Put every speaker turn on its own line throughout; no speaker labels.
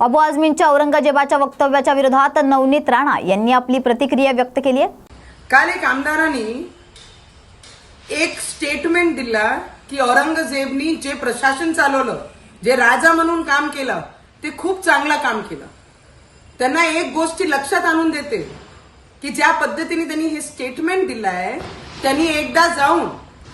अबू आझमींच्या औरंगजेबाच्या वक्तव्याच्या विरोधात नवनीत राणा यांनी आपली प्रतिक्रिया व्यक्त केली आहे.
काल एक आमदारांनी एक स्टेटमेंट दिला की औरंगजेबनी जे प्रशासन चालवलं जे राजा म्हणून काम केलं ते खूप चांगलं काम केलं. त्यांना एक गोष्टी लक्षात आणून देते की ज्या पद्धतीने त्यांनी हे स्टेटमेंट दिलं आहे त्यांनी एकदा जाऊन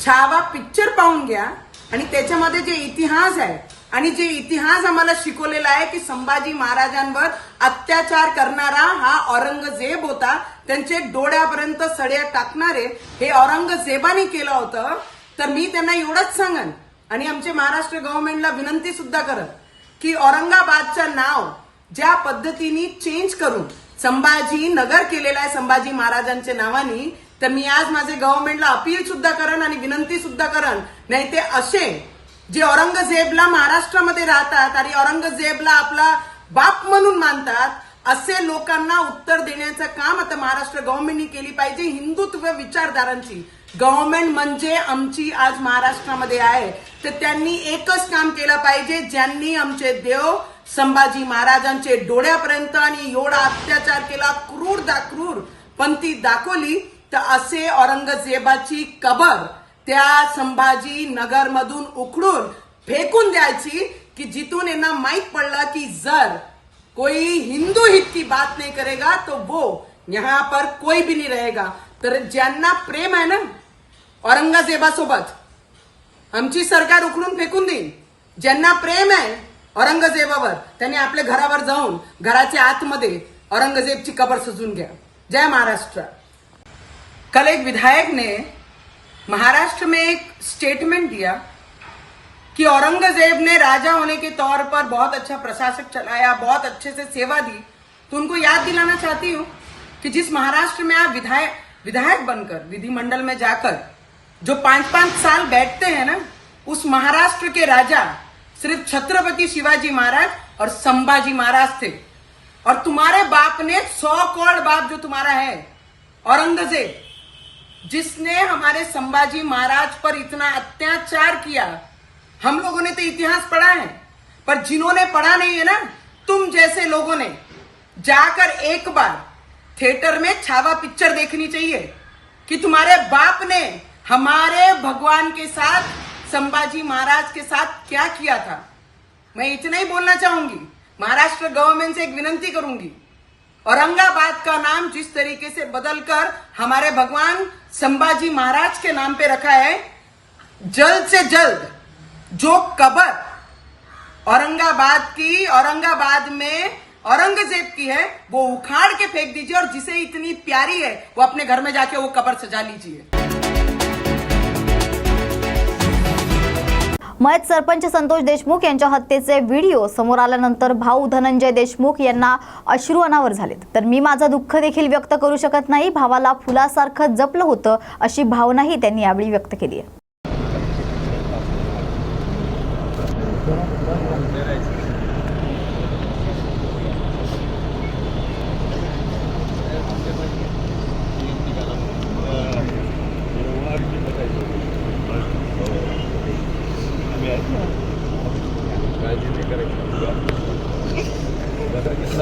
छावा पिक्चर पाहून घ्या आणि त्याच्यामध्ये जे इतिहास आहे आणि जे इतिहास आम्हाला शिकवलेला आहे की संभाजी महाराजांवर अत्याचार करणारा हा औरंगजेब होता त्यांचे डोळ्यापर्यंत सड्या टाकणारे हे औरंगजेबाने केलं होतं. तर मी त्यांना एवढंच सांगन आणि आमचे महाराष्ट्र गव्हर्नमेंटला विनंती सुद्धा करत की औरंगाबादचं नाव ज्या पद्धतीने चेंज करून संभाजी नगर केलेलं आहे संभाजी महाराजांच्या नावाने तर मी आज माझे गव्हर्नमेंटला अपील सुद्धा करन आणि विनंती सुद्धा करन. नाही ते असे जे औरंगजेबला महाराष्ट्रामध्ये राहतात आणि औरंगजेबला आपला बाप म्हणून मानतात असे लोकांना उत्तर देण्याचं काम आता महाराष्ट्र गव्हर्नमेंटनी केली पाहिजे हिंदुत्व विचारधारांची. गव्हर्नमेंट म्हणजे आमची आज महाराष्ट्रामध्ये आहे. तर त्यांनी एकच काम केलं पाहिजे ज्यांनी आमचे देव संभाजी महाराजांचे डोळ्यापर्यंत आणि एवढा अत्याचार केला क्रूर दा क्रूर पंथी दाखवली तर असे औरंगजेबाची कबर त्या संभाजी नगर मधून उखडून फेकून द्यायची की जिथून यांना माहीत पडलं की जर कोई हिंदू हित की बात नहीं करेगा तो वो यहाँ पर कोई भी नहीं रहेगा. तर ज्यांना प्रेम आहे ना औरंगजेबासोबत आमची सरकार उखडून फेकून देईल. ज्यांना प्रेम आहे औरंगजेबावर त्यांनी आपल्या घरावर जाऊन घराच्या आतमध्ये औरंगजेबची कबर सजून घ्या. जय महाराष्ट्र. कल एक विधायक ने महाराष्ट्र में एक स्टेटमेंट दिया कि औरंगज़ेब ने राजा होने के तौर पर बहुत अच्छा प्रशासक चलाया, बहुत अच्छे से सेवा दी। तो उनको याद दिलाना चाहती हूँ कि जिस महाराष्ट्र में आप विधायक विधायक बनकर, विधिमंडल में जाकर, जो पाँच पाँच साल बैठते हैं ना, उस महाराष्ट्र के राजा सिर्फ़ छत्रपति शिवाजी महाराज और संभाजी महाराज थे। और तुम्हारे बाप ने सौ करोड़ बाप जो तुम्हारा है, औरंगज़ेब जिसने हमारे संभाजी महाराज पर इतना अत्याचार किया, हम लोगों ने तो इतिहास पढ़ा है, पर जिन्होंने पढ़ा नहीं है ना, तुम जैसे लोगों ने जाकर एक बार थिएटर में छावा पिक्चर देखनी चाहिए कि तुम्हारे बाप ने हमारे भगवान के साथ, संभाजी महाराज के साथ क्या किया था। मैं इतना ही बोलना चाहूँगी, महाराष्ट्र गवर्नमेंट से एक विनंती करूँगी, औरंगाबाद का नाम जिस तरीके से बदलकर हमारे भगवान संभाजी महाराज के नाम पे रखा है, जल्द से जल्द जो कबर औरंगाबाद की, औरंगाबाद में औरंगज़ेब की है, वो उखाड़ के फेंक दीजिए और जिसे इतनी प्यारी है, वो अपने घर में जाके वो कबर सजा लीजिए।
मयत सरपंच संतोष देशमुख यांच्या हत्येचे व्हिडिओ समोर आल्यानंतर भाऊ धनंजय देशमुख यांना अश्रू अनावर झालेत. तर मी माझं दुःख देखील व्यक्त करू शकत नाही. भावाला फुलासारखं जपलं होतं अशी भावनाही त्यांनी यावेळी व्यक्त केली आहे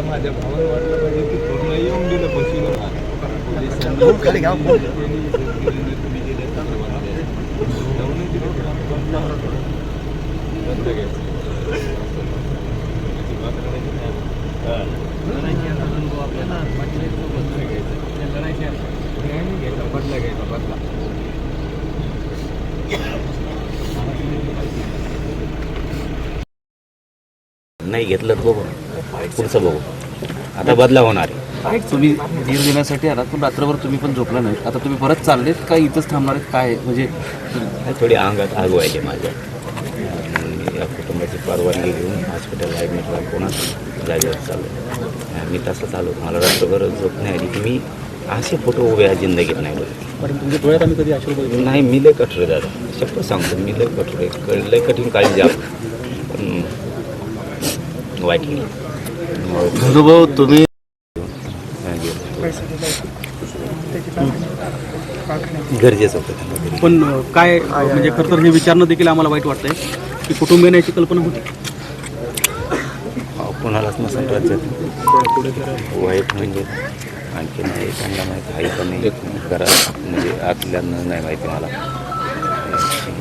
माझ्या भावाला वाटलं पाहिजे की पूर्ण येऊन दिलं बसून
खाली घ्या. नाही घेतलं बघू. पुढचं बघू. आता बदला होणार आहे.
तुम्ही धीर देण्यासाठी आलात पण रात्रभर तुम्ही पण झोपला नाही आता तुम्ही परत चाललेत का इथंच थांबणार आहेत? काय म्हणजे
थोडी अंगात आग व्हायची माझ्या. मी या कुटुंबाची परवानगी घेऊन हॉस्पिटल ॲडमिट व्हायला कोणाच जागेवर चाललो. मी तसं चालू मला रात्रभर झोप नाही आली. की मी असे फोटो उभे आहेत जिंदगीत नाही बघितले.
पण तुमच्या डोळ्यात आम्ही कधी बघितले
नाही? मी लय कठोर आहे दादा. शपथ सांगतो मी लय कठोर आहे. लय कठीण काळजी पण वाईट गेली
अनुभव तुम्ही
गरजेचं होतं त्यांना.
पण अं, काय अं, म्हणजे खरं तर हे विचारणं देखील आम्हाला वाईट वाटतंय की कुटुंबियाने याची कल्पना होती.
कोणालाच नसेल राज्यात. वाईट म्हणजे आणखी नाही त्यांना माहिती आहे का नाही घरात म्हणजे आतल्यांना नाही माहिती मला.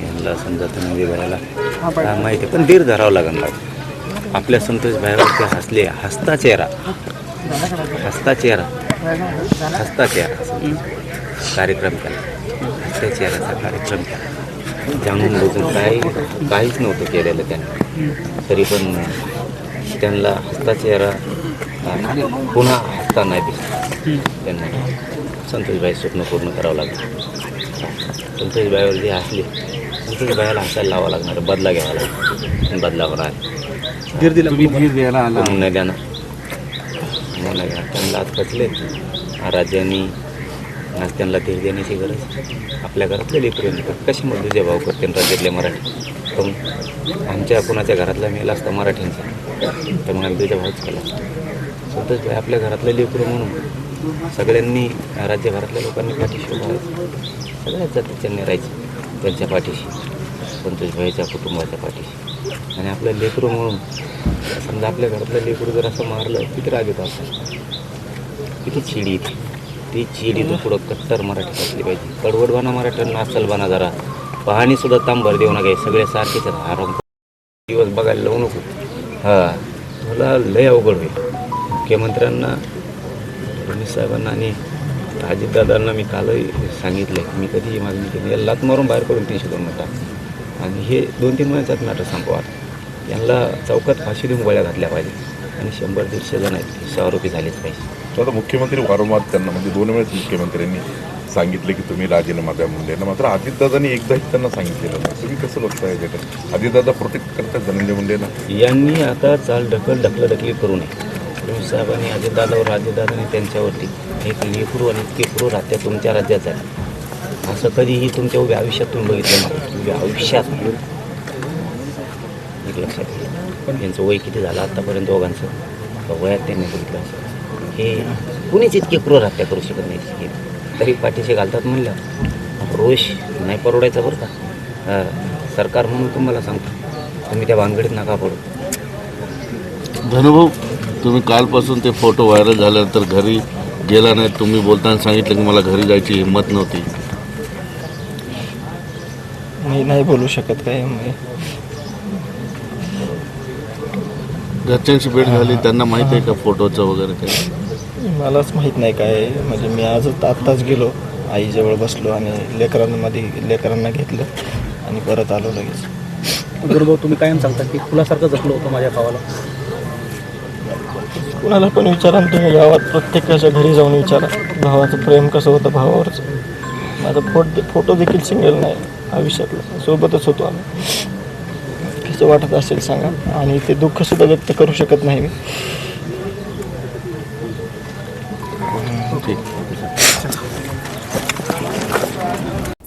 यांना समजा म्हणजे घराला हा माहिती आहे पण धीर धरावं लागेल मला आपल्या संतोष भाईवर ते हसले हसता चेहरा. हसता चेहरा. हसता चेहरा. कार्यक्रम केला. हसत्या चेहऱ्याचा कार्यक्रम. जाणून बुजून काही काहीच नव्हतं केलेलं त्यांनी. तरी पण त्यांना हसता चेहरा पुन्हा हसता नाही दिसला त्यांना संतोषबाई स्वप्न पूर्ण करावं लागलं. संतोषबाईवर जे हसले. संतोषबाईला हसायला लावावं लागणार बदला घ्यावा लागणार. बदला होणार
धीर दिला. धीर द्यायला आला.
नाही द्या त्यांना आज कचले राज्यांनी आज त्यांना धीर देण्याची गरज आपल्या घरातले लेकरं येतात कशी मग भाऊ करते राज्यातले मराठी? पण आमच्या कुणाच्या घरातला मेला असता मराठींचा तर मग आम्ही तुझ्या केला स्वतःच भाई आपल्या घरातलं लेकरं म्हणून सगळ्यांनी राज्यभरातल्या लोकांनी पाठीशी उभारायचं सगळ्याच जातीच्यांनी राहायचं त्यांच्या पाठीशी संतोषभाईच्या कुटुंबाच्या पाठीशी. आणि आपलं लेकरू म्हणून समजा आपल्या घरातलं लेकरू जर असं मारलं किती राग येतो आपण किती चिडी येते ती चिडी पुढं कट्टर मराठीत असली पाहिजे. कडवडवाना मराठ्यांना असल बना जरा. पाहणी सुद्धा तांबर देऊ नका सगळे सारखेच आराम दिवस बघायला लावू नको. हां. मला लय अवघड होईल. मुख्यमंत्र्यांना फडणवीस साहेबांना आणि अजितदादांना मी कालही सांगितलं मी कधीही मागणी केली याला लात मारून बाहेर करून तीनशे दोन टाक आणि हे दोन तीन महिन्याच्यात मॅटर संपवा यांना चौकात फाशी देऊन गोळ्या घातल्या पाहिजे आणि शंभर दीडशे जण आहेत हे आरोपी झालेच पाहिजे
आता मुख्यमंत्री वारंवार त्यांना म्हणजे दोन वेळेस मुख्यमंत्र्यांनी सांगितले की तुम्ही राजीनामा द्या मुंडेंना मात्र अजितदादांनी एकदाही त्यांना सांगितलेलं नाही. तुम्ही कसं बघताय याच्याकडे अजितदादा प्रोटेक्ट करतात धनंजय मुंडेंना
यांनी आता चाल ढकल ढकलढकली करू नये. साहेबांनी अजितदादावर अजितदादांनी त्यांच्यावरती एक लेकरू आणि केकरू राहत्या तुमच्या राज्यात आहे असं कधीही तुमच्या उभ्या आयुष्यात तुम्ही बघितलं नाही. उभ्या आयुष्यात एक लक्षात घ्या. यांचं वय किती झालं आत्तापर्यंत दोघांचं? वयात त्यांनी बघितलं असं हे कुणीच इतके क्रूर हत्या करू शकत नाही हे तरी पाठीशी घालतात म्हणलं रोष नाही परवडायचा बरं का. सरकार म्हणून तुम्हाला सांगतो. तुम्ही त्या भानगडीत नका पडू.
धनुभाऊ तुम्ही कालपासून ते फोटो व्हायरल झाल्यानंतर घरी गेला नाही. तुम्ही बोलताना सांगितलं की मला घरी जायची हिंमत नव्हती.
मी नाही बोलू शकत काय
घरच्यांशी भेट झाली त्यांना माहिती आहे का फोटोचं वगैरे काही?
मलाच माहीत नाही काय. म्हणजे मी आजच आत्ताच गेलो आईजवळ बसलो आणि लेकरांमध्ये लेकरांना घेतलं आणि परत आलो लगेच.
गुरुभाऊ तुम्ही कायम सांगता की फुलासारखं जपलं होतं माझ्या भावाला?
कुणाला पण विचारा ना तुम्ही गावात प्रत्येकाच्या घरी जाऊन विचारा. भावाचं प्रेम कसं होतं भावावरचं? माझा फोट फोटो देखील सिंगल नाही आयुष्यातला. सोबतच होतो आम्ही. कसं वाटत असेल सांगा. आणि ते दुःखसुद्धा व्यक्त करू शकत नाही मी.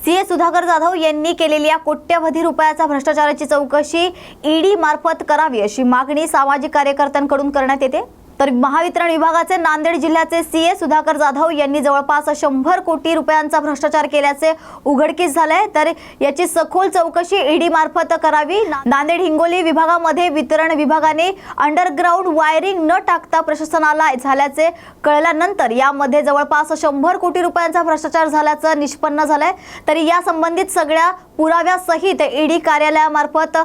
सीए सुधाकर जाधव यांनी केलेल्या कोट्यवधी रुपयाचा भ्रष्टाचाराची चौकशी ईडी मार्फत करावी अशी मागणी सामाजिक कार्यकर्त्यांकडून करण्यात येते? तर महावितरण विभागाचे नांदेड जिल्ह्याचे सीए सुधाकर जाधव यांनी जवळपास शंभर कोटी रुपयांचा भ्रष्टाचार केल्याचे उघडकीस झालंय. तर याची सखोल चौकशी ईडी मार्फत करावी. ना- नांदेड हिंगोली विभागामध्ये वितरण विभागाने अंडरग्राऊंड वायरिंग न टाकता प्रशासनाला झाल्याचे कळल्यानंतर यामध्ये जवळपास शंभर कोटी रुपयांचा भ्रष्टाचार झाल्याचं निष्पन्न झालंय. तरी या संबंधित सगळ्या पुराव्यासहित ईडी कार्यालयामार्फत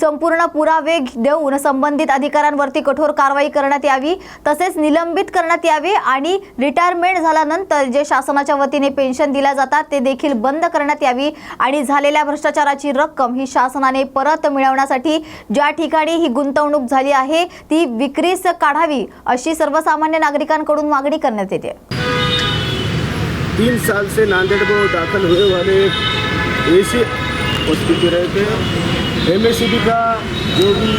संपूर्ण पुरावे देऊन संबंधित अधिकाऱ्यांवरती कठोर कारवाई करण्यात यावी. तसेच निलंबित करण्यात यावे आणि रिटायरमेंट झाल्यानंतर जे शासनाच्या वतीने पेन्शन दिल्या जातात ते देखील बंद करण्यात यावी आणि झालेल्या भ्रष्टाचाराची रक्कम ही शासनाने परत मिळवण्यासाठी ज्या ठिकाणी ही गुंतवणूक झाली आहे ती विक्रीस काढावी अशी सर्वसामान्य नागरिकांकडून मागणी करण्यात येते.
तीन साल से नांदेड़ में दाखिल हुए वाले ऐसे हॉस्पिटल रहे थे एम का जो भी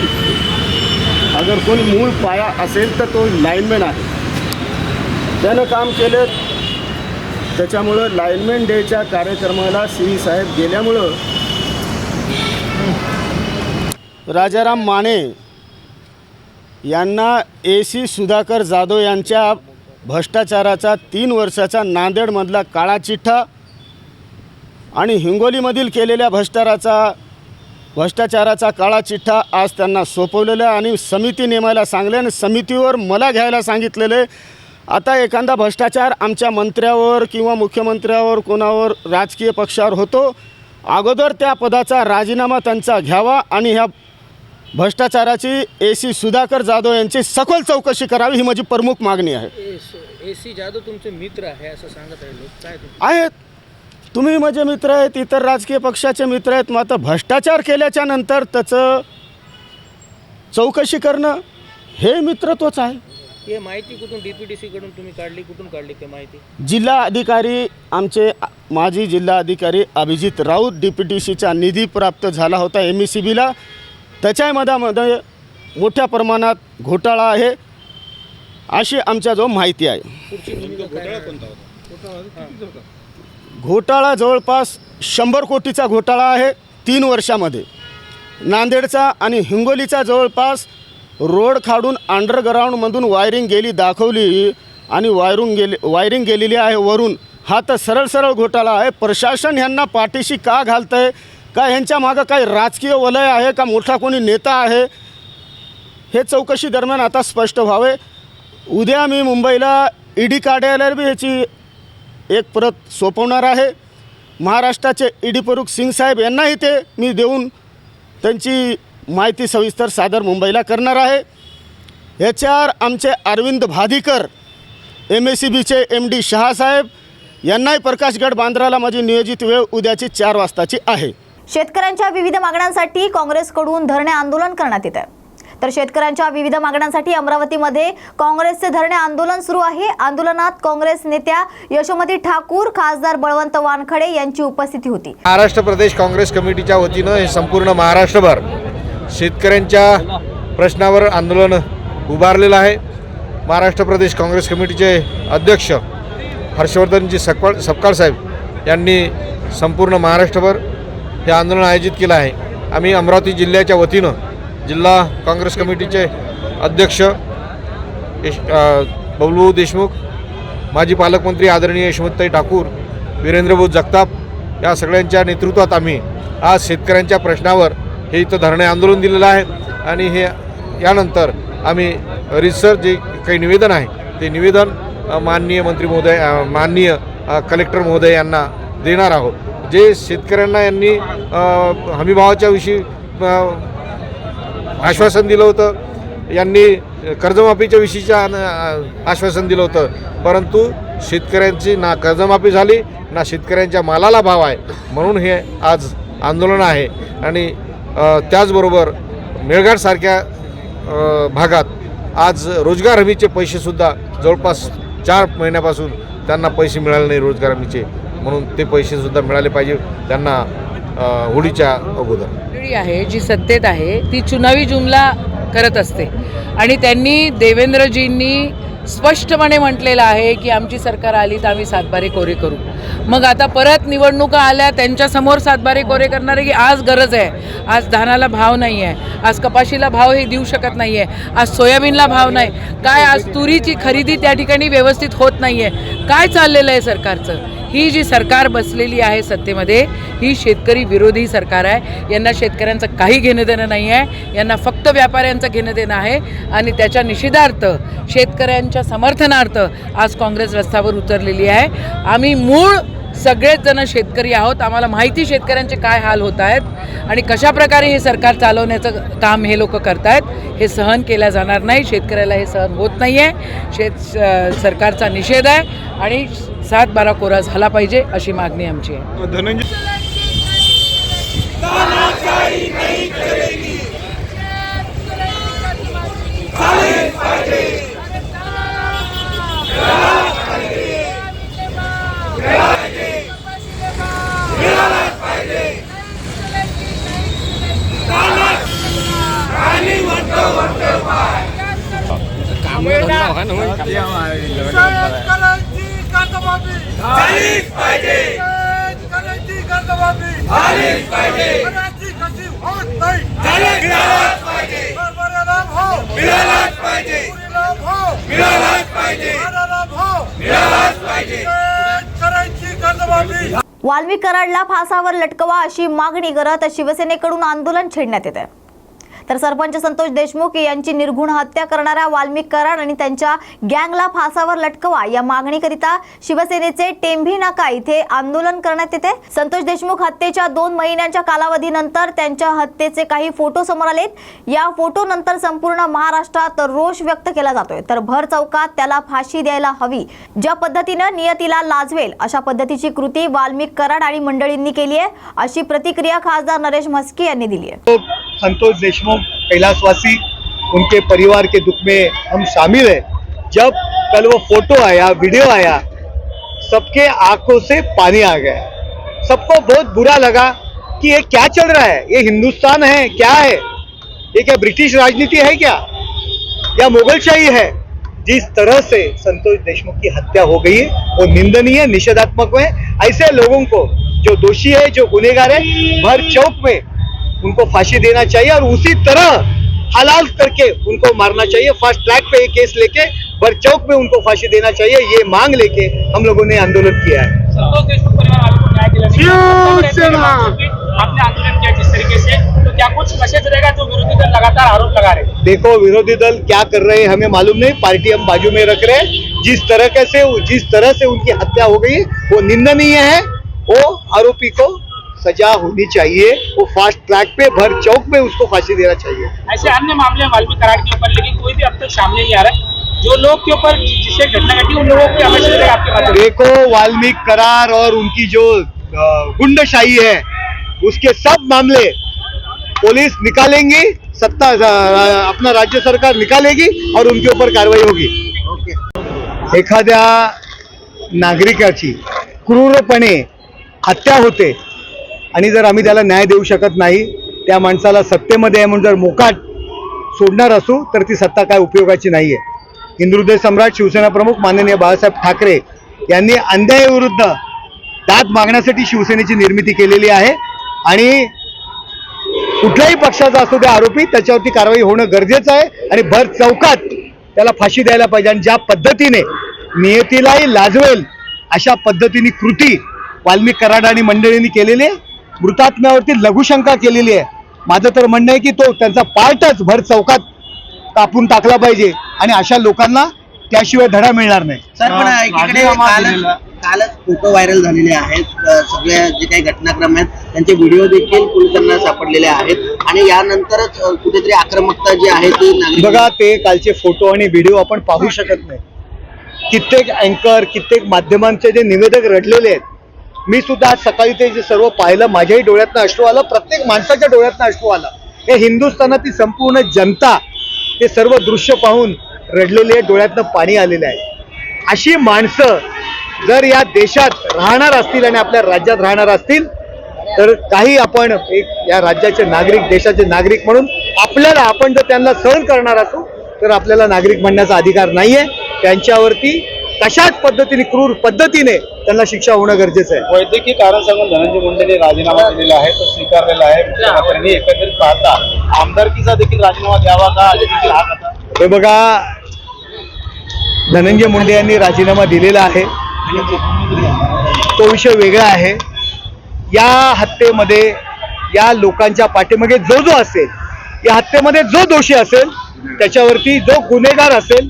अगर कोणी मूळ पाया असेल तर तो लाईनमॅन आहे. त्यानं काम केलं. त्याच्यामुळं लाईनमॅन डेच्या कार्यक्रमाला श्री साहेब गेल्यामुळं राजाराम माने यांना ए सी सुधाकर जाधव यांच्या भ्रष्टाचाराचा तीन वर्षाचा नांदेडमधला काळा चिठ्ठा आणि हिंगोलीमधील केलेल्या भ्रष्टाचाराचा
भ्रष्टाचाराचा काळा चिठ्ठा आज त्यांना सोपवलेला आहे आणि समिती नेमायला सांगले आणि समितीवर मला घ्यायला सांगितलेलं आहे. आता एखादा भ्रष्टाचार आमच्या मंत्र्यावर किंवा मुख्यमंत्र्यावर कोणावर राजकीय पक्षावर होतो अगोदर त्या पदाचा राजीनामा त्यांचा घ्यावा आणि ह्या भ्रष्टाचाराची ए सी सुधाकर जाधव यांची सखोल चौकशी करावी ही माझी प्रमुख मागणी आहे.
ए सी जाधव तुमचे मित्र आहे असं सांगत आहे लोक. काय
आहेत. तुम्ही माझे मित्र आहेत इतर राजकीय पक्षाचे मित्र आहेत मात्र भ्रष्टाचार केल्याच्यानंतर त्याचं चौकशी करणं हे मित्रत्वच आहे.
हे माहिती कुठून डीपीडीसी कडून तुम्ही काढली कुठून काढली ते माहिती?
जिल्हा अधिकारी आमचे माजी जिल्हा अधिकारी Abhijit Raut D P T सीचा निधी प्राप्त झाला होता एम ई सी बीला त्याच्यामधामध्ये मोठ्या प्रमाणात घोटाळा आहे अशी आमच्याजवळ माहिती आहे.
पुढची भूमिका काय
घोटाळा जवळपास शंभर कोटीचा घोटाळा आहे तीन वर्षामध्ये. नांदेडचा आणि हिंगोलीचा जवळपास रोड खाडून अंडरग्राऊंडमधून वायरिंग गेली दाखवली आणि वायरिंग गेली वायरिंग गेलेली आहे वरून. हा तर सरळ सरळ घोटाळा आहे. प्रशासन ह्यांना पाठीशी का घालतं आहे का ह्यांच्या मागं काही राजकीय वलय आहे का? मोठा कोणी नेता आहे? हे चौकशी दरम्यान आता स्पष्ट व्हावे. उद्या मी मुंबईला ईडी कार्यालयावर बी ह्याची एक परत सोपवणार आहे. महाराष्ट्राचे ईडी प्रमुख सिंग साहेब यांनाही ते मी देऊन त्यांची माहिती सविस्तर सादर मुंबईला करणार आहे. याच्यावर आमचे Arvind Bhadikar M S C बीचे एम डी शहासाहेब यांनाही प्रकाशगड बांद्राला माझी नियोजित वेळ उद्याची चार वाजताची आहे.
शेतकऱ्यांच्या विविध मागण्यांसाठी काँग्रेसकडून धरणे आंदोलन करण्यात येत आहे. तर शेतकऱ्यांच्या विविध मागण्यांसाठी अमरावतीमध्ये काँग्रेसचे धरणे आंदोलन सुरू आहे. आंदोलनात काँग्रेस नेत्या यशोमती ठाकूर खासदार बळवंत वानखडे यांची उपस्थिती होती.
महाराष्ट्र प्रदेश काँग्रेस कमिटीच्या वतीनं हे संपूर्ण महाराष्ट्रभर शेतकऱ्यांच्या प्रश्नावर आंदोलन उभारलेलं आहे. महाराष्ट्र प्रदेश काँग्रेस कमिटीचे अध्यक्ष हर्षवर्धनजी सकपाळ सपकाळ साहेब यांनी संपूर्ण महाराष्ट्रभर हे आंदोलन आयोजित केलं आहे. आम्ही अमरावती जिल्ह्याच्या वतीनं जिल्हा काँग्रेस कमिटीचे अध्यक्ष यश अ, बबलूभाऊ देशमुख माजी पालकमंत्री आदरणीय यशवंतताई ठाकूर वीरेंद्रभाऊ जगताप या सगळ्यांच्या नेतृत्वात आम्ही आज शेतकऱ्यांच्या प्रश्नावर हे इथं धरणे आंदोलन दिलेलं आहे आणि हे यानंतर आम्ही रिसर जे काही निवेदन आहे ते निवेदन माननीय मंत्री महोदय माननीय कलेक्टर महोदय यांना देणार आहोत. जे शेतकऱ्यांना यांनी हमीभावाच्या विषयी आश्वासन दिलं होतं. यांनी कर्जमाफीच्या विषयीच्या आश्वासन दिलं होतं. परंतु शेतकऱ्यांची ना कर्जमाफी झाली ना शेतकऱ्यांच्या मालाला भाव आहे. म्हणून हे आज आंदोलन आहे. आणि त्याचबरोबर मेळघाटसारख्या भागात आज रोजगार हमीचे पैसेसुद्धा जवळपास चार महिन्यापासून त्यांना पैसे मिळाले नाही रोजगार हमीचे. म्हणून ते पैसेसुद्धा मिळाले पाहिजे त्यांना होळीच्या अगोदर.
मंडळी आहे जी सत्तेत आहे ती चुनावी जुमला करत असते. आणि त्यांनी देवेंद्रजींनी स्पष्टपणे म्हटलेलं आहे की आमची सरकार आली तर आम्ही सातबारे कोरे करू. मग आता परत निवडणुका आल्या त्यांच्यासमोर सातबारे कोरे करणारे की आज गरज आहे. आज धानाला भाव नाही आहे आज कपाशीला भाव हे देऊ शकत नाही आहे आज सोयाबीनला भाव नाही. काय आज तुरीची खरेदी त्या ठिकाणी व्यवस्थित होत नाही आहे काय चाललेलं आहे सरकारचं? ही जी सरकार बसलेली आहे सत्तेमध्ये ही शेतकरी विरोधी सरकार आहे. यांना शेतकऱ्यांचं काही घेणं देणं नाही आहे. यांना फक्त व्यापाऱ्यांचं घेणं देणं आहे. आणि त्याच्या निषेधार्थ शेतकऱ्यांच्या समर्थनार्थ आज काँग्रेस रस्त्यावर उतरलेली आहे. आम्ही मूळ सगळेच जण शेतकरी आहोत. आम्हाला माहिती शेतकऱ्यांचे काय हाल होत आहेत आणि कशाप्रकारे हे सरकार चालवण्याचं काम हे लोक करतायत हे सहन केलं जाणार नाही. शेतकऱ्याला हे सहन होत नाही आहे शेत सरकारचा निषेध आहे आणि सात बारा कोरा झाला पाहिजे अशी मागणी आमची आहे.
धनंजय
वाल्मी कराडला फासावर लटकवा अशी मागणी करत शिवसेनेकडून आंदोलन छेडण्यात येत आहे तर सरपंच संतोष देशमुख यांची निर्घुण हत्या करणाऱ्या वाल्मिक कराड आणि त्यांच्या गँगला फासावर लटकवा या मागणीकरिता शिवसेनेचे टेंभी नाका इथे आंदोलन करण्यात येते. संतोष देशमुख हत्येच्या दोन महिन्यांच्या कालावधीनंतर त्यांच्या हत्येचे काही फोटो समोर आलेत. या फोटो नंतर संपूर्ण महाराष्ट्रात रोष व्यक्त केला जातोय. तर भर चौकात त्याला फाशी द्यायला हवी. ज्या पद्धतीनं नियतीला लाजवेल अशा पद्धतीची कृती वाल्मिक कराड आणि मंडळींनी केली आहे अशी प्रतिक्रिया खासदार नरेश म्हस्के यांनी दिली आहे.
संतोष देशमुख कैलाशवासी, उनके परिवार के दुख में हम शामिल हैं। जब कल वो फ़ोटो आया, वीडियो आया, सबके आँखों से पानी आ गया। सबको बहुत बुरा लगा कि ये क्या चल रहा है? ये हिंदुस्तान है, क्या है? ये क्या ब्रिटिश राजनीति है क्या? या मुगलशाही है? जिस तरह से संतोष देशमुख की हत्या हो गई है, वो निंदनीय, निषेधात्मक है। ऐसे लोगों को, जो दोषी है, जो गुनेगार है, भर चौक में उनको फांसी देना चाहिए और उसी तरह हलाल करके उनको मारना चाहिए। फास्ट ट्रैक पे ये केस लेके भर चौक में उनको फांसी देना चाहिए। ये मांग लेके हम लोगों ने आंदोलन किया है।
संतोष देशमुख परिवार वालों को न्याय दिलाने आपने आंदोलन किया जिस तरीके से। तो क्या कुछ मैसेज रहेगा जो विरोधी दल लगातार आरोप लगा रहे
देखो विरोधी दल क्या कर रहे हैं हमें मालूम नहीं। पार्टी हम बाजू में रख रहे हैं। जिस तरह से जिस तरह से उनकी हत्या हो गई वो निंदनीय है। वो आरोपी को सजा होनी चाहिए वो फास्ट ट्रैक पे भर चौक में उसको फांसी देना चाहिए।
ऐसे अन्य मामले वाल्मीकि करार के ऊपर लेकिन कोई भी अब तक सामने नहीं आ रहा है। जो लोग के ऊपर जिसे घटना घटी उन लोगों को रहेगा आपके माध्यम से?
देखो वाल्मीकि करार और उनकी जो गुंडशाही है उसके सब मामले पुलिस निकालेंगी सत्ता अपना राज्य सरकार निकालेगी और उनके ऊपर कार्रवाई होगी। एखाद्या नागरिकाची क्रूरपणे हत्या होते आणि जर आम्ही त्याला न्याय देऊ शकत नाही त्या माणसाला सत्तेमध्ये आहे म्हणून जर मोकाट सोडणार असू तर ती सत्ता काय उपयोगाची नाही आहे हिंदुहृदय सम्राट शिवसेना प्रमुख माननीय बाळासाहेब ठाकरे यांनी अन्यायाविरुद्ध दाद मागण्यासाठी शिवसेनेची निर्मिती केलेली आहे आणि कुठल्याही पक्षाचा असू द्या आरोपी त्याच्यावरती कारवाई होणं गरजेचं आहे आणि भर चौकात त्याला फाशी द्यायला पाहिजे आणि ज्या पद्धतीने नियतीलाही लाजवेल अशा पद्धतीने कृती वाल्मिक कराड आणि मंडळींनी केलेली आहे. मृतात्म्यावरती लघुशंका केलेली आहे. माझं तर म्हणणं आहे की तो त्यांचा पार्टच भर चौकात कापून टाकला पाहिजे आणि अशा लोकांना त्याशिवाय धडा मिळणार नाही.
सर पण एकीकडे कालच कालच फोटो व्हायरल झालेले आहेत. सगळ्या जे काही घटनाक्रम आहेत त्यांचे व्हिडिओ देखील पोलिसांना सापडलेले आहेत. आणि यानंतरच कुठेतरी आक्रमकता जी आहे ती
बघा ते कालचे फोटो आणि व्हिडिओ आपण पाहू शकत नाही. कित्येक अँकर कित्येक माध्यमांचे जे निवेदक रडलेले आहेत मी सुद्धा आज सकाळी ते जे सर्व पाहिलं माझ्याही डोळ्यातनं अश्रू आलं प्रत्येक माणसाच्या डोळ्यातनं अश्रू आलं. हे हिंदुस्थानातील संपूर्ण जनता ते सर्व दृश्य पाहून रडलेले आहे, डोळ्यातनं पाणी आलेलं आहे. अशी माणसं जर या देशात राहणार असतील आणि आपल्या राज्यात राहणार असतील तर काही आपण एक या राज्याचे नागरिक देशाचे नागरिक म्हणून आपल्याला आपण जर त्यांना सहन करणार असू तर आपल्याला नागरिक म्हणण्याचा अधिकार नाही आहे त्यांच्यावरती तशाच पद्धतीने क्रूर पद्धतीने त्यांना शिक्षा होणं गरजेचं आहे?
वैद्यकीय कारण सांगून धनंजय मुंडेने राजीनामा दिलेला आहे तो स्वीकारलेला आहे. मुख्यमंत्र्यांनी एकंदरीत पाहता आमदारकीचा देखील राजीनामा द्यावा का? देखील
हे बघा धनंजय मुंडे यांनी राजीनामा दिलेला आहे. तो विषय वेगळा आहे. या हत्येमध्ये या लोकांच्या पाठीमागे जो जो असेल या हत्येमध्ये जो दोषी असेल त्याच्यावरती जो गुन्हेगार असेल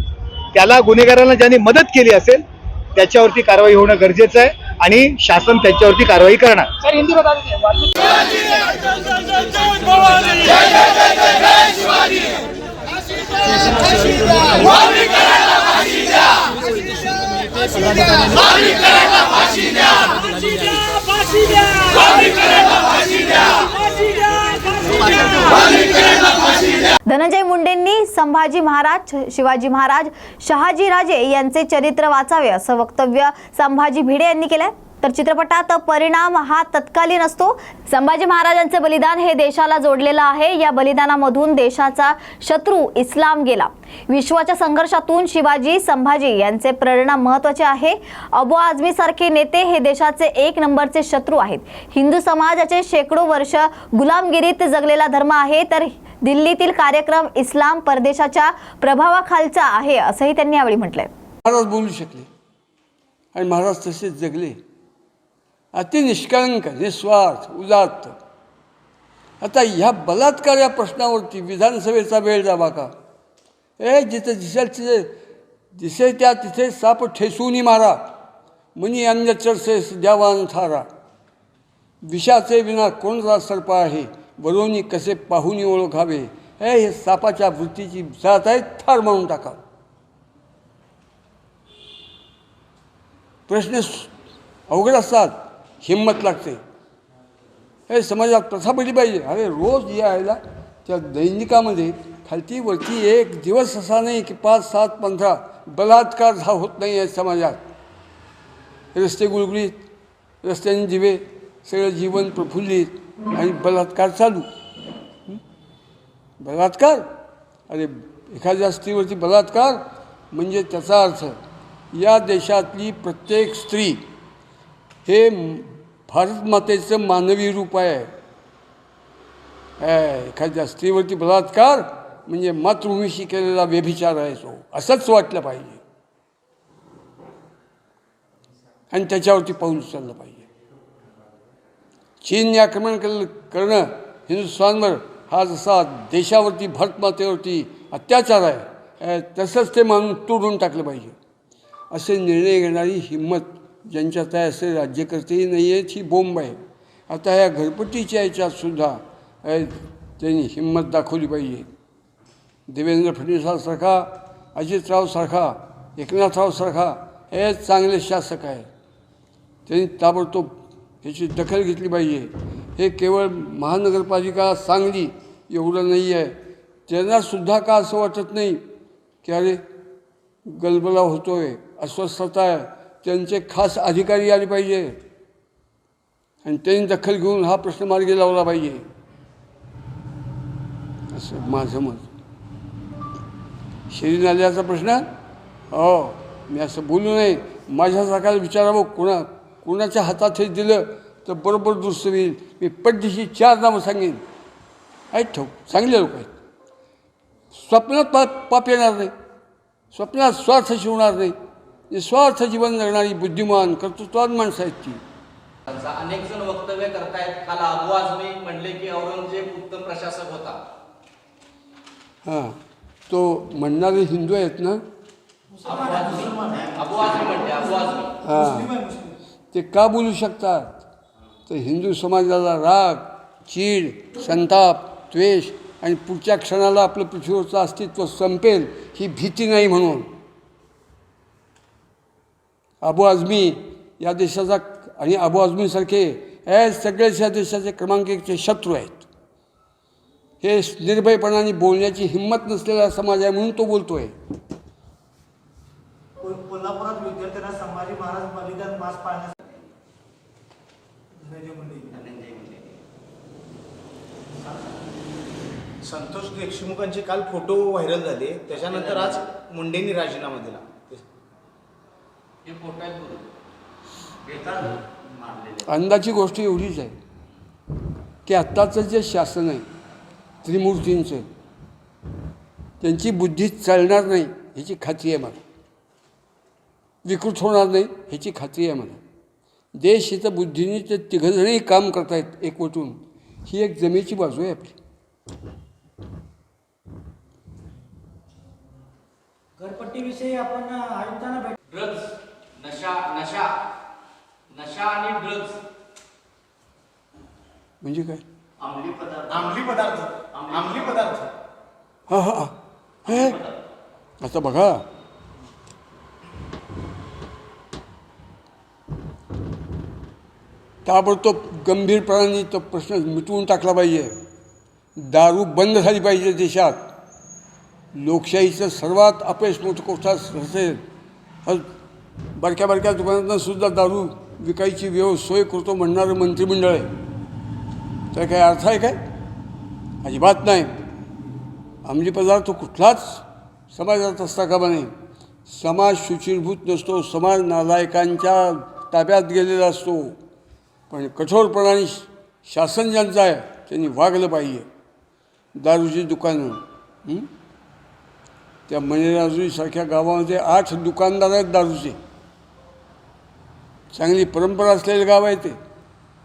त्याला गुन्हेगारांना ज्यांनी मदत केली असेल त्याच्यावरती कारवाई होणं गरजेचं आहे आणि शासन त्याच्यावरती कारवाई करणार.
धनंजय मुंडेंनी संभाजी महाराज शिवाजी महाराज शहाजी राजे यांचे चरित्र वाचावे असं वक्तव्य संभाजी भिडे यांनी केलंय. तर चित्रपटात परिणाम हा तत्कालीन असतो. संभाजी महाराजांचे बलिदान हे देशाला जोडलेलं आहे. या बलिदानामधून देशाचा शत्रू इस्लाम गेला. विश्वाच्या संघर्षातून शिवाजी संभाजी यांचे प्रेरणा महत्त्वाचे आहे. अबू आझमी सारखे नेते हे देशाचे एक नंबरचे शत्रू आहेत. हिंदू समाजाचे शेकडो वर्ष गुलामगिरीत जगलेला धर्म आहे. तर दिल्लीतील कार्यक्रम इस्लाम परदेशाच्या प्रभावाखालचा आहे असंही त्यांनी यावेळी म्हटलंय.
महाराज बोलू शकले. आणि महाराज तसेच जगले.
अति निष्कळंक निस्वार्थ उदात्त. आता ह्या बलात्कार या प्रश्नावरती विधानसभेचा वेळ जावा का? ए जिथे दिसेल तिथे दिसे त्या तिथे साप ठेसूनी मारा. मुनी अन्य चर्चेस द्यावान थारा. विषाचे विना कोणता सर्प आहे? वरोनी कसे पाहुनी ओळखावे? हे हे सापाच्या वृत्तीची जात आहे थार मारून टाका. प्रश्न अवघड असतात. हिंमत लागते. हे समाजात प्रथा पडली पाहिजे. अरे रोज यायला त्या दैनिकामध्ये खालती वरती एक दिवस असा नाही की पाच सात पंधरा बलात्कार झा होत नाही आहे समाजात. रस्ते गुळगुळीत रस्त्याने दिवे सगळं जीवन प्रफुल्लित आणि बलात्कार चालू. बलात्कार? अरे एखाद्या स्त्रीवरती बलात्कार? म्हणजे त्याचा अर्थ या देशातली प्रत्येक स्त्री हे भारत मातेचं मानवी रूप आहे. एखाद्या स्त्रीवरती बलात्कार म्हणजे मातृभूमीशी केलेला व्यभिचार आहे तो. असंच वाटलं पाहिजे. आणि त्याच्यावरती पाऊल उचललं पाहिजे. चीनने आक्रमण केलं करणं हिंदुस्थानवर हा जसा देशावरती भारतमातेवरती अत्याचार आहे तसंच ते मानून तोडून टाकलं पाहिजे. असे निर्णय घेणारी हिंमत ज्यांच्यात आहे असे राज्यकर्तेही नाही आहेत ही बोंब आहे. आता ह्या घरपट्टीच्या याच्यातसुद्धा त्यांनी हिंमत दाखवली पाहिजे. देवेंद्र फडणवीसांसारखा अजितरावसारखा एकनाथरावसारखा हे चांगले शासक आहेत. त्यांनी ताबडतोब ह्याची दखल घेतली पाहिजे. हे केवळ महानगरपालिका सांगली एवढं नाही आहे. त्यांनासुद्धा का असं वाटत नाही की अरे गलबला होतो आहे अस्वस्थता आहे. त्यांचे खास अधिकारी आले पाहिजे. आणि त्यांनी दखल घेऊन हा प्रश्न मार्गी लावला पाहिजे. असं माझं मत. शरीर नाल्याचा प्रश्न? हो मी असं बोलू नये. माझ्यासारखा विचारावं. कोणा कोणाच्या हातात हे दिलं तर बरोबर दुरुस्त होईल. मी पटदिशी चार नावं सांगेन. आहेत ठेव. चांगले लोक आहेत. स्वप्नात पाप पाप येणार नाही. स्वप्नात स्वार्थ शिवणार नाही. निस्वार्थ जीवन जगणारी बुद्धिमान कर्तृत्वान माणसं आहेत ती.
अनेक जण वक्तव्य करतायत. काल अबू आझमी म्हणले की औरंगजेब उत्तम प्रशासक होता.
हां तो म्हणणारे हिंदू आहेत ना?
अबू आझमी म्हणले अबू आझमी
हां ते का बोलू शकतात? तर हिंदू समाजाला राग चीड संताप द्वेष आणि पुढच्या क्षणाला आपलं पृथ्वीवरचं अस्तित्व संपेल ही भीती नाही म्हणून. अबू आझमी या देशाचा आणि अबू आझमीसारखे हे सगळेच या देशाचे क्रमांक एकचे शत्रू आहेत. हे निर्भयपणाने बोलण्याची हिंमत नसलेला समाज आहे म्हणून तो बोलतोय.
कोल्हापुरात विद्यार्थ्यांना संभाजी महाराज बलिदान मास पाळण्यासाठी संतोष देशमुखांचे काल फोटो व्हायरल झाले. त्याच्यानंतर आज मुंडेंनी राजीनामा दिला
हे फोटो आहेत बघ. बेकार मारलेले
अंदाची गोष्ट एवढीच आहे की आत्ताचं जे शासन आहे त्रिमूर्तींचं त्यांची बुद्धी चालणार नाही ह्याची खात्री आहे मला. विकृत होणार नाही ह्याची खात्री आहे मला. देश इथं बुद्धीने ते तिघंजणही काम करतायत एकवटून. ही एक जमेची बाजू आहे आपली.
घरपट्टीविषयी आपण आयुक्तांना भेट
ड्रग्ज नशा नशा. नशा आणि ड्रग्ज
म्हणजे काय?
अंमली पदार्थ.
अंमली पदार्थ. अंमली पदार्थ.
हां हां हे. आता बघा. ताबडतोब गंभीरपणाने तो प्रश्न मिटवून टाकला पाहिजे. दारू बंद झाली पाहिजे देशात. लोकशाहीचं सर्वात अपयश मोठं गोष्ट असेल. बारक्या बारक्या दुकानातनं सुद्धा दारू विकायची व्यव सोय करतो म्हणणारं मंत्रिमंडळ आहे. तर काय अर्थ आहे काय? अजिबात नाही. अंमली पदार्थ कुठलाच समाजात असता कामा नाही समाज शुचिरभूत नसतो समाज नालायकांच्या ताब्यात गेलेला असतो. पण कठोरपणाने शासन ज्यांचं आहे त्यांनी वागलं पाहिजे. दारूची दुकानं त्या मणिराजुरीसारख्या गावामध्ये आठ दुकानदार आहेत दारूचे. चांगली परंपरा असलेलं गाव आहे ते.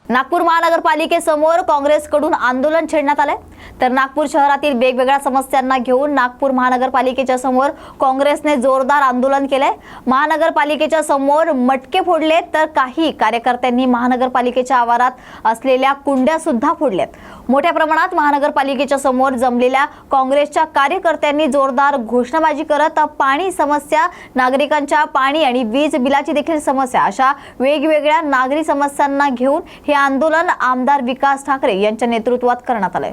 नागपूर महानगरपालिकेसमोर काँग्रेसकडून आंदोलन छेडण्यात आलंय. तर नागपूर शहरातील वेगवेगळ्या समस्यांना घेऊन नागपूर महानगरपालिकेच्या समोर काँग्रेसने जोरदार आंदोलन केलंय. महानगरपालिकेच्या समोर मटके फोडले तर काही कार्यकर्त्यांनी महानगरपालिकेच्या आवारात असलेल्या कुंड्या सुद्धा फोडल्यात. मोठ्या प्रमाणात महानगरपालिकेच्या समोर जमलेल्या काँग्रेसच्या कार्यकर्त्यांनी जोरदार घोषणाबाजी करत पाणी समस्या नागरिकांच्या पाणी आणि वीज बिलाची देखील समस्या अशा वेगवेगळ्या नागरी समस्यांना घेऊन हे आंदोलन आमदार विकास ठाकरे यांच्या नेतृत्वात करण्यात आलंय.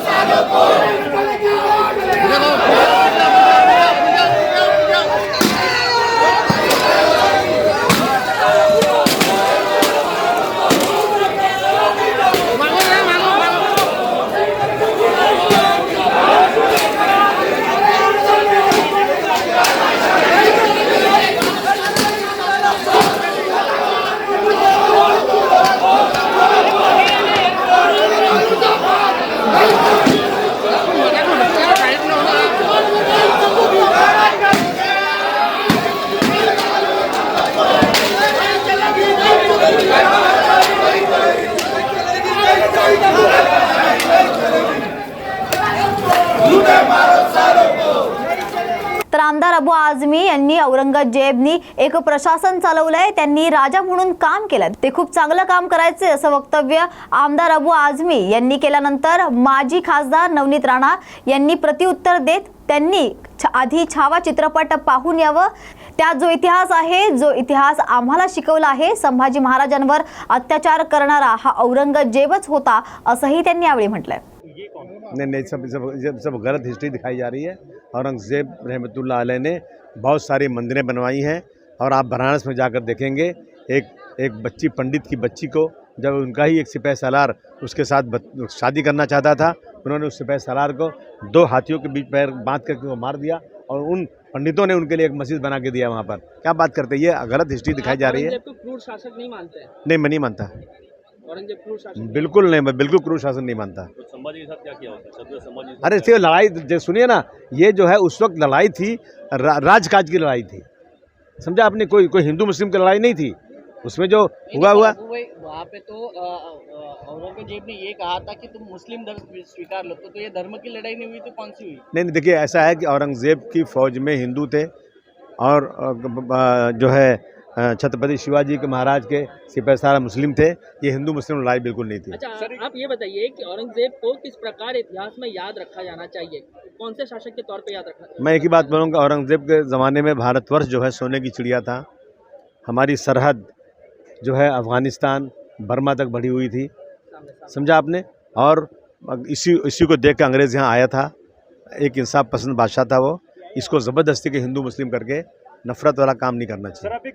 तर आमदार अबू आझमी अंतर्गत जेबनी एक प्रशासन चालवलंय त्यांनी राजा म्हणून काम केलं ते खूप चांगलं काम करायचे असं वक्तव्य आमदार अबू आझमी यांनी केल्यानंतर माजी खासदार नवनीत राणा यांनी प्रतिउत्तर देत त्यांनी आधी छावा चित्रपट पाहून यावं. त्यात जो इतिहास आहे जो इतिहास आम्हाला शिकवला आहे संभाजी महाराजांवर अत्याचार करणारा हा औरंगजेबच होता असंही त्यांनी यावेळी म्हटलंय.
नहीं नहीं सब सब सब गलत हिस्ट्री दिखाई जा रही है। औरंगज़ेब रहमतुल्ला ने बहुत सारी मंदिरें बनवाई हैं और आप बनारस में जाकर देखेंगे एक एक बच्ची पंडित की बच्ची को जब उनका ही एक सिपह सलार उसके साथ शादी करना चाहता था उन्होंने उस सिपह सलार को दो हाथियों के बीच पैर बाँध करके वो मार दिया और उन पंडितों ने उनके लिए एक मस्जिद बना के दिया वहाँ पर। क्या बात करते हैं? ये गलत हिस्ट्री दिखाई जा रही है।
शासक नहीं मानते
नहीं मैं नहीं मानता। बिल्कुल नहीं मैं बिल्कुल क्रूर शासन नहीं मानता।
संभाजी के साथ क्या किया होता संभाजी
अरे सिर्फ़ लड़ाई जो सुनिए ना ये जो है उस वक्त लड़ाई थी रा, राजकाज की लड़ाई थी। समझा आपने कोई कोई हिंदू मुस्लिम की लड़ाई नहीं थी? उसमें जो हुआ हुआ।
वहाँ पे तो औरंगज़ेब ने ये कहा था कि तुम मुस्लिम धर्म स्वीकार लो तो, तो ये धर्म की लड़ाई नहीं हुई तो कौन सी हुई?
नहीं नहीं देखिए ऐसा है कि औरंगज़ेब की फ़ौज में हिंदू थे और जो है छत्रपति शिवाजी के महाराज के सिपह सारा मुस्लिम थे। ये हिंदू मुस्लिम लड़ाई बिल्कुल नहीं थी।
अच्छा आप ये बताइए कि औरंगज़ेब को किस प्रकार इतिहास में याद रखा जाना चाहिए? कौन से शासक के तौर पे याद रखा
मैं एक ही बात बोलूँगा औरंगज़ेब के ज़माने में भारतवर्ष जो है सोने की चिड़िया था। हमारी सरहद जो है अफ़गानिस्तान बर्मा तक बढ़ी हुई थी। समझा आपने? और इसी इसी को देख के अंग्रेज़ यहाँ आया था। एक इंसाफ पसंद बादशाह था वो। इसको ज़बरदस्ती के हिंदू मुस्लिम करके नफ़रत वाला काम नहीं करना चाहिए।